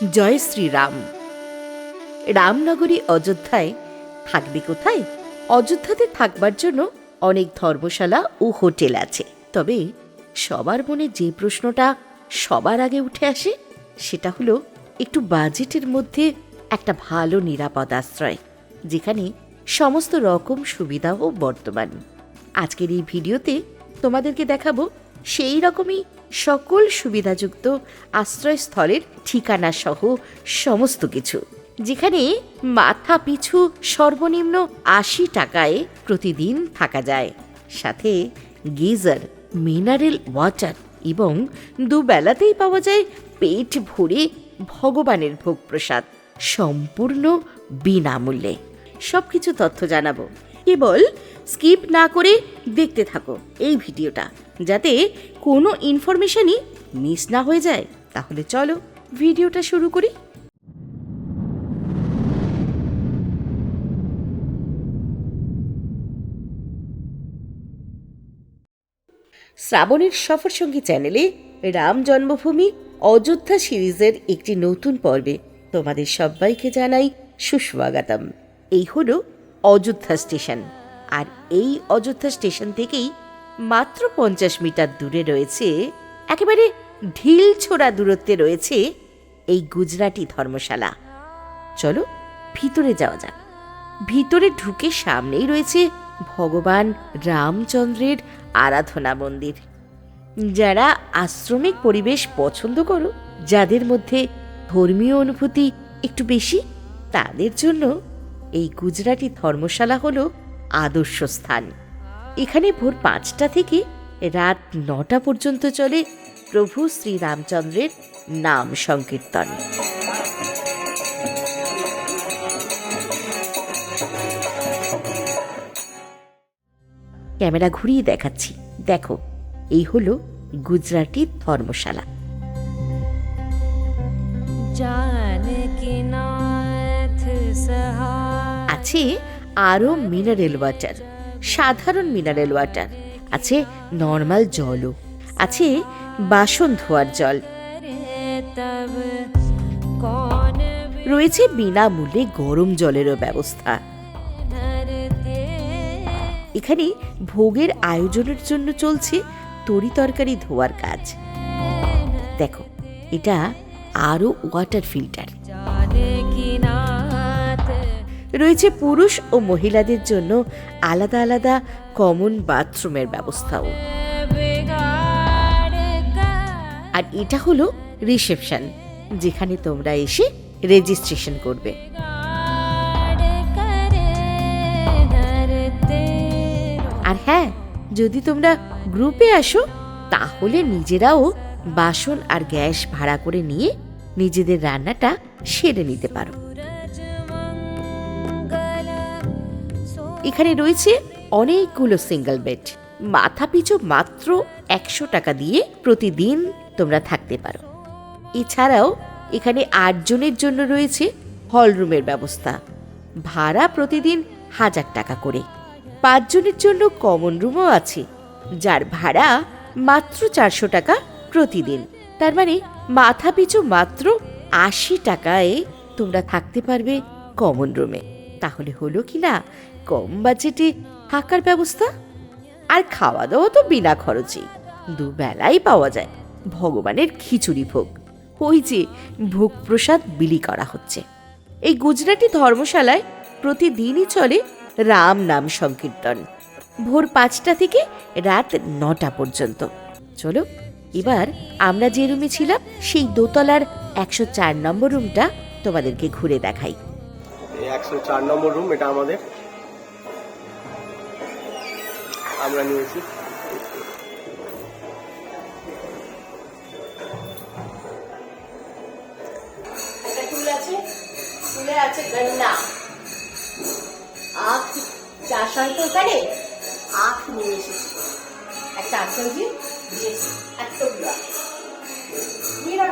জয় শ্রীরাম। রামনগরী অযোধ্যায় থাকবে কোথায়? অযোধ্যাতে থাকবার জন্য অনেক ধর্মশালা ও হোটেল আছে। তবে সবার মনে যে প্রশ্নটা সবার আগে উঠে আসে, সেটা হলো একটু বাজেটের মধ্যে একটা ভালো নিরাপদ আশ্রয়, যেখানে সমস্ত রকম সুবিধাও বর্তমান। আজকের এই ভিডিওতে তোমাদেরকে দেখাবো সেই রকমই সকল সুবিধাযুক্ত আশ্রয়স্থলের ঠিকানা সহ সমস্ত কিছু, যেখানে মাথা পিছু সর্বনিম্ন আশি টাকায় প্রতিদিন থাকা যায়। সাথে গিজার, মিনারেল ওয়াটার এবং দুবেলাতেই পাওয়া যায় পেট ভরে ভগবানের ভোগ প্রসাদ সম্পূর্ণ বিনামূল্যে। সব কিছু তথ্য জানাব। কেবল স্কিপ না করে দেখতে থাকো এই ভিডিওটা, যাতে কোনো ইনফরমেশনই মিস না হয়ে যায়। তাহলে চলো ভিডিওটা শুরু করি। শ্রাবণের সফর সঙ্গী চ্যানেলে রাম জন্মভূমি অযোধ্যা সিরিজের একটি নতুন পর্বে তোমাদের সবাইকে জানাই সুস্বাগতম। এই হলো অযোধ্যা স্টেশন। আর এই অযোধ্যা স্টেশন থেকেই মাত্র পঞ্চাশ মিটার দূরে রয়েছে, একেবারে ঢিল ছোড়া দূরত্বে রয়েছে এই গুজরাটি ধর্মশালা। চলো ভিতরে যাওয়া যাক। ভিতরে ঢুকে সামনেই রয়েছে ভগবান রামচন্দ্রের আরাধনা মন্দির। যারা আশ্রমিক পরিবেশ পছন্দ করো, যাদের মধ্যে ধর্মীয় অনুভূতি একটু বেশি, তাদের জন্য এই গুজরাটি ধর্মশালা হলো আদর্শ স্থান। এখানে ভোর পাঁচটা থেকে রাত নটা পর্যন্ত চলে প্রভু শ্রীরামচন্দ্রের নাম সংকীর্তন। ক্যামেরা ঘুরিয়ে দেখাচ্ছি। দেখো, এই হলো গুজরাটি ধর্মশালা। আছে আরও মিনারেল ওয়াটার, সাধারণ মিনারেল ওয়াটার, আছে নর্মাল জলও, আছে বাসন ধোয়ার জল। রয়েছে বিনামূল্যে গরম জলেরও ব্যবস্থা। এখানে ভোগের আয়োজনের জন্য চলছে তরি তরকারি ধোয়ার কাজ। দেখো, এটা আরও ওয়াটার ফিল্টার রয়েছে পুরুষ ও মহিলাদের জন্য আলাদা আলাদা কমন বাথরুমের ব্যবস্থাও। আর এটা হলো রিসেপশন যেখানে তোমরা এসে রেজিস্ট্রেশন করবে। আর হ্যাঁ যদি তোমরা গ্রুপে আসো, তাহলে নিজেরাও বাসন আর গ্যাস ভাড়া করে নিয়ে নিজেদের রান্নাটা সেরে নিতে পারো। এখানে রয়েছে অনেকগুলো সিঙ্গেল বেড মাথা পিছু মাত্র একশো টাকা দিয়ে প্রতিদিন তোমরা থাকতে পারো। এছাড়াও এখানে আটজনের জন্য রয়েছে হলরুমের ব্যবস্থা। ভাড়া প্রতিদিন হাজার টাকা করে। পাঁচজনের জন্য কমন রুমও আছে, যার ভাড়া মাত্র চারশো টাকা প্রতিদিন। তার মানে মাথা পিছু মাত্র আশি টাকায় তোমরা থাকতে পারবে কমন রুমে তাহলে হলো কি না কম বাজেটে থাকার ব্যবস্থা? আর খাওয়া দাওয়া তো বিনা খরচেই। দুবেলাই পাওয়া যায়। ভগবানের খিচুড়ি ভোগ। ওই যে ভোগ প্রসাদ বিলি করা হচ্ছে। এই গুজরাটি ধর্মশালায় প্রতিদিনই চলে রাম নাম সংকীর্তন। ভোর পাঁচটা থেকে রাত নটা পর্যন্ত। চলো, এবার আমরা যে রুমে ছিলাম, সেই দোতলার একশো চার নম্বর রুমটা তোমাদেরকে ঘুরে দেখাই। একশো চার নম্বর রুম এটা আমাদের। আমরা নিয়েছি। আছে আখ নিয়ে এসেছি। একটা আছে যে এতগুলো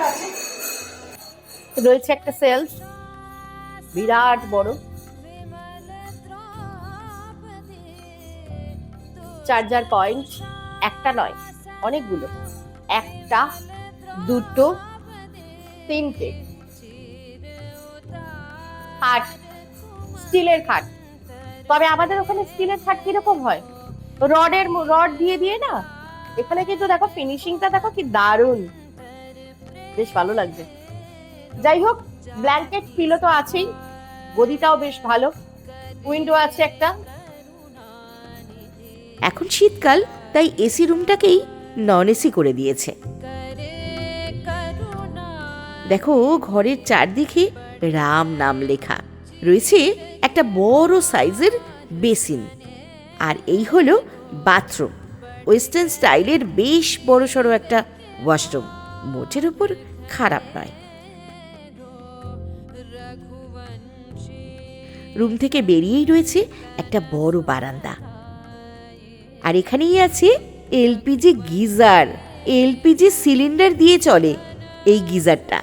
আছে। রয়েছে একটা সেলস বিরাট বড়। চার্জার পয়েন্ট একটা নয়, অনেকগুলো। একটা, দুটো, তিনটে। খাট, স্টিলের খাট। তবে আমাদের ওখানে স্টিলের খাট কীরকম হয়? রডের রড দিয়ে দিয়ে না? এখানে কিন্তু দেখো ফিনিশিংটা দেখো কি দারুণ। বেশ ভালো লাগছে। যাই হোক ব্ল্যাঙ্কেট পিলো তো আছেই, গদিটাও বেশ ভালো উইন্ডো আছে একটা। এখন শীতকাল, তাই এসি রুমটাকেই নন এসি করে দিয়েছে। দেখো, ঘরের চারদিকে রাম নাম লেখা। রয়েছে একটা বড় সাইজের বেসিন। আর এই হলো বাথরুম। ওয়েস্টার্ন স্টাইলের বেশ বড় সড়ো একটা ওয়াশরুম মোটের উপর খারাপ নয়। রুম থেকে বেরিয়েই রয়েছে একটা বড় বারান্দা। আর এখানেই আছে এলপিজি গিজার। এলপিজি সিলিন্ডার দিয়ে চলে এই গিজারটা।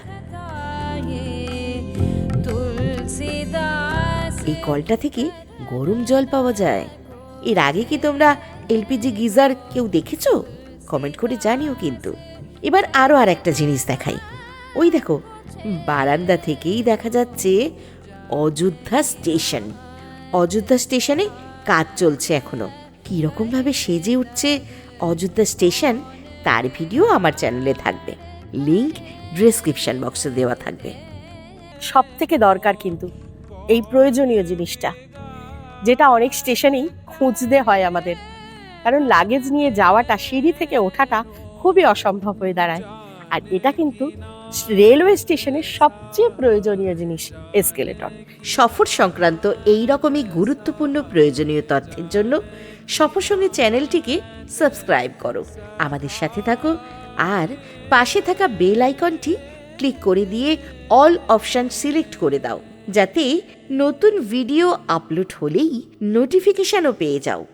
এই কলটা থেকে গরম জল পাওয়া যায়। এর আগে কি তোমরা এলপিজি গিজার কেউ দেখেছ? কমেন্ট করে জানিও কিন্তু। এবার আরও আর একটা জিনিস দেখাই। ওই দেখো, বারান্দা থেকেই দেখা যাচ্ছে অযোধ্যা স্টেশন। অযোধ্যা স্টেশনে কাজ চলছে এখনও। কীরকম ভাবে সেজে উঠছে অযোধ্যা স্টেশন, তার ভিডিও আমার চ্যানেলে থাকবে। লিংক ডেসক্রিপশন বক্সে দেওয়া থাকবে। সব থেকে দরকার কিন্তু এই প্রয়োজনীয় জিনিসটা, যেটা অনেক স্টেশনেই খুঁজতে হয় আমাদের। কারণ লাগেজ নিয়ে যাওয়াটা, সিঁড়ি থেকে ওঠাটা খুবই অসম্ভব হয়ে দাঁড়ায়। আর এটা কিন্তু রেলওয়ে স্টেশনের সবচেয়ে প্রয়োজনীয় জিনিস এসকেলেটর সফর সংক্রান্ত এই রকমই গুরুত্বপূর্ণ প্রয়োজনীয় তথ্যের জন্য সফর সঙ্গে চ্যানেলটিকে সাবস্ক্রাইব করো। আমাদের সাথে থাকো আর পাশে থাকা বেল আইকনটি ক্লিক করে দিয়ে অল অপশন সিলেক্ট করে দাও। যাতে নতুন ভিডিও আপলোড হলেই নোটিফিকেশনও পেয়ে যাও।